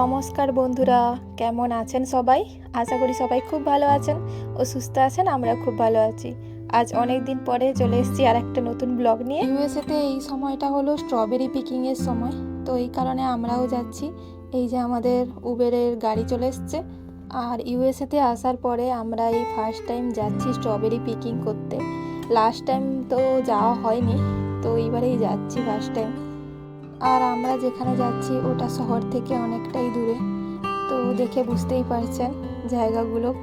নমস্কার বন্ধুরা, কেমন আছেন সবাই? আশা করি সবাই খুব ভালো আছেন ও সুস্থ আছেন আমরা খুব ভালো আছি। আজ অনেক দিন পরে চলে এসেছি আর একটা নতুন ব্লগ নিয়ে। ইউএসএতে এই সময়টা হলো স্ট্রবেরি পিকিংয়ের সময়। তো এই কারণে আমরাও যাচ্ছি। এই যে আমাদের উবেরের গাড়ি চলে এসছে। আর ইউএসএতে আসার পরে আমরা এই ফার্স্ট টাইম যাচ্ছি স্ট্রবেরি পিকিং করতে। লাস্ট টাইম তো যাওয়া হয়নি, তো এইবারেই যাচ্ছি ফার্স্ট টাইম আর আমরা যেখানে যাচ্ছি, ওটা শহর থেকে অনেকটাই দূরে। তো দেখে বুঝতেই পারছেন জায়গাগুলো।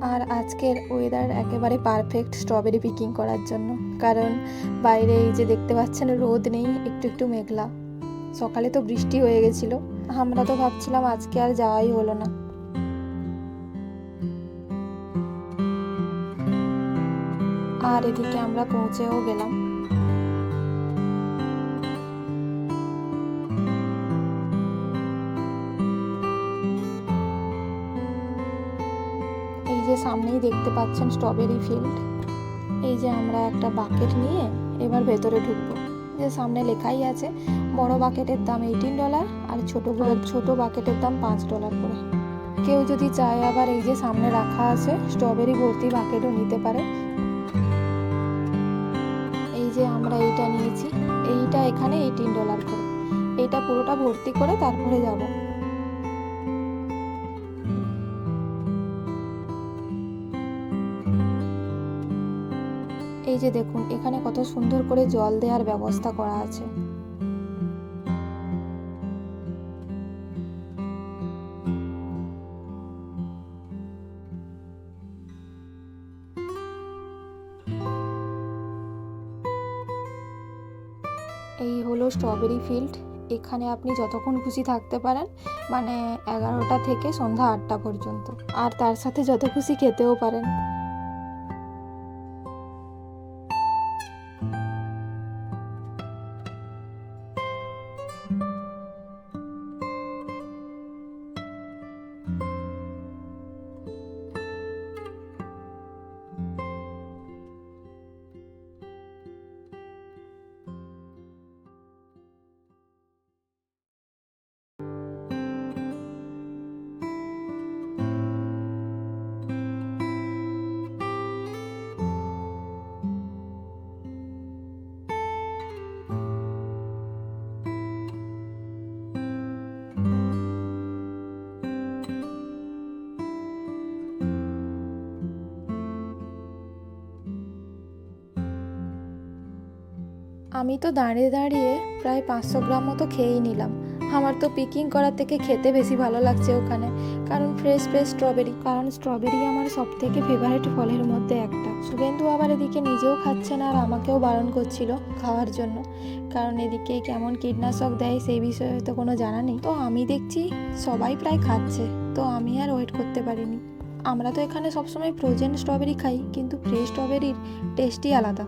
আর আজকের ওয়েদার একেবারে পারফেক্ট স্ট্রবেরি পিকিং করার জন্য। কারণ বাইরে এই যে দেখতে পাচ্ছেন, রোদ নেই, একটু একটু মেঘলা। সকালে তো বৃষ্টি হয়ে গেছিল। আমরা তো ভাবছিলাম আজকে আর যাওয়াই হলো না। আর এদিকে আমরা পৌঁছেও গেলাম। যে সামনেই দেখতে পাচ্ছেন স্ট্রবেরি ফিল্ড এই যে আমরা একটা বাকেট নিয়ে এবার ভেতরে ঢুকবো। যে সামনে লেখাই আছে, বড় বাকেটের দাম এইটিন ডলার আর ছোটোগুলো ছোট বাকেটের দাম পাঁচ ডলার করে। কেউ যদি চায় আবার এই যে সামনে রাখা আছে স্ট্রবেরি ভর্তি বাকেটও নিতে পারে। এই যে আমরা এইটা নিয়েছি, এইটা এখানে এইটিন ডলার করে। এইটা পুরোটা ভর্তি করে তারপরে যাব। এই যে দেখুন, এখানে কত সুন্দর করে জল দেওয়ার ব্যবস্থা করা আছে। এই হলো স্ট্রবেরি ফিল্ড। এখানে আপনি যতক্ষণ খুশি থাকতে পারেন মানে এগারোটা থেকে সন্ধ্যা আটটা পর্যন্ত। আর তার সাথে যত খুশি খেতেও পারেন। আমি তো দাঁড়িয়ে দাঁড়িয়ে প্রায় পাঁচশো গ্রাম মতো খেয়েই নিলাম। আমার তো পিকিং করার থেকে খেতে বেশি ভালো লাগছে ওখানে। কারণ ফ্রেশ ফ্রেশ স্ট্রবেরি কারণ স্ট্রবেরি আমার সব থেকে ফেভারিট ফলের মধ্যে একটা। শুভেন্দু আবার এদিকে নিজেও খাচ্ছে না আর আমাকেও বারণ করছিল খাওয়ার জন্য। কারণ এদিকে কেমন কীটনাশক দেয় সেই বিষয়ে তো কোনো জানা নেই। তো আমি দেখছি সবাই প্রায় খাচ্ছে, তো আমি আর ওয়েট করতে পারিনি। আমরা তো এখানে সবসময় ফ্রোজেন স্ট্রবেরি খাই, কিন্তু ফ্রেশ স্ট্রবেরির টেস্টই আলাদা।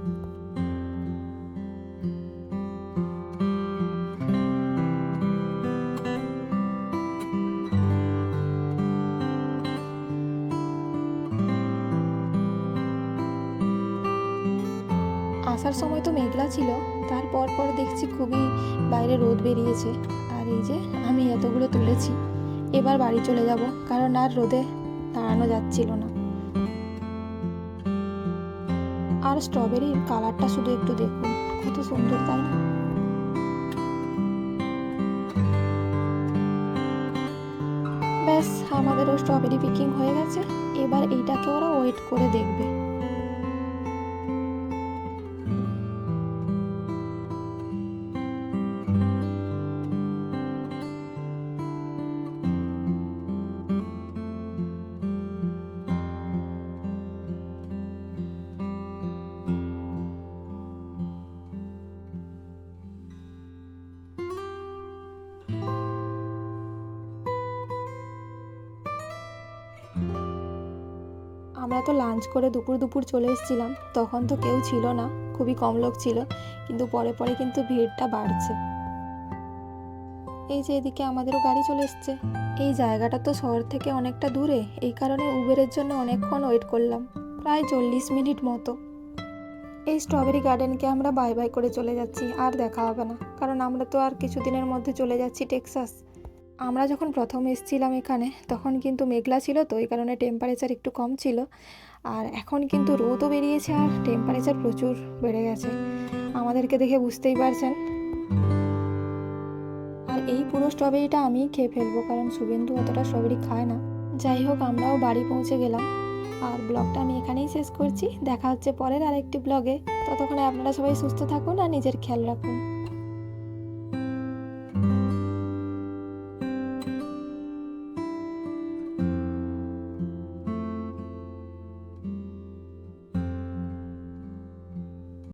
আসার সময় তো মেঘলা ছিল তারপর পর দেখছি খুবই বাইরে রোদ বেরিয়েছে। আর এই যে আমি এতগুলো তুলেছি, এবার বাড়ি চলে যাব, কারণ আর রোদে দাঁড়ানো যাচ্ছিল না। আর স্ট্রবেরির কালারটা শুধু একটু দেখুন, কত সুন্দর, তাই না? ব্যাস, আমাদেরও স্ট্রবেরি পিকিং হয়ে গেছে, এবার এইটাকে ওরা ওয়েট করে দেখবে। আমরা তো লাঞ্চ করে দুপুর দুপুর চলে এসেছিলাম, তখন তো কেউ ছিল না, খুবই কম লোক ছিল, কিন্তু পরে পরে কিন্তু ভিড়টা বাড়ছে। এই যে এদিকে আমাদেরও গাড়ি চলে এসছে। এই জায়গাটা তো শহর থেকে অনেকটা দূরে, এই কারণে উবেরের জন্য অনেকক্ষণ ওয়েট করলাম, প্রায় চল্লিশ মিনিট মতো। এই স্ট্রবেরি গার্ডেনকে আমরা বাই বাই করে চলে যাচ্ছি, আর দেখা হবে না, কারণ আমরা তো আর কিছুদিনের মধ্যে চলে যাচ্ছি টেক্সাস আমরা যখন প্রথম এসেছিলাম এখানে, তখন কিন্তু মেঘলা ছিল তো, এই কারণে টেম্পারেচার একটু কম ছিল। আর এখন কিন্তু রোদও বেরিয়েছে আর টেম্পারেচার প্রচুর বেড়ে গেছে। আমাদেরকে দেখে বুঝতেই পারছেন। আর এই পুরো স্ট্রবেরিটা আমিই খেয়ে ফেলব, কারণ শুভেন্দু অতটা স্ট্রবেরি খায় না। যাই হোক, আমরাও বাড়ি পৌঁছে গেলাম। আর ব্লগটা আমি এখানেই শেষ করছি। দেখা হচ্ছে পরের আরেকটি ব্লগে। ততক্ষণে আপনারা সবাই সুস্থ থাকুন আর নিজের খেয়াল রাখুন।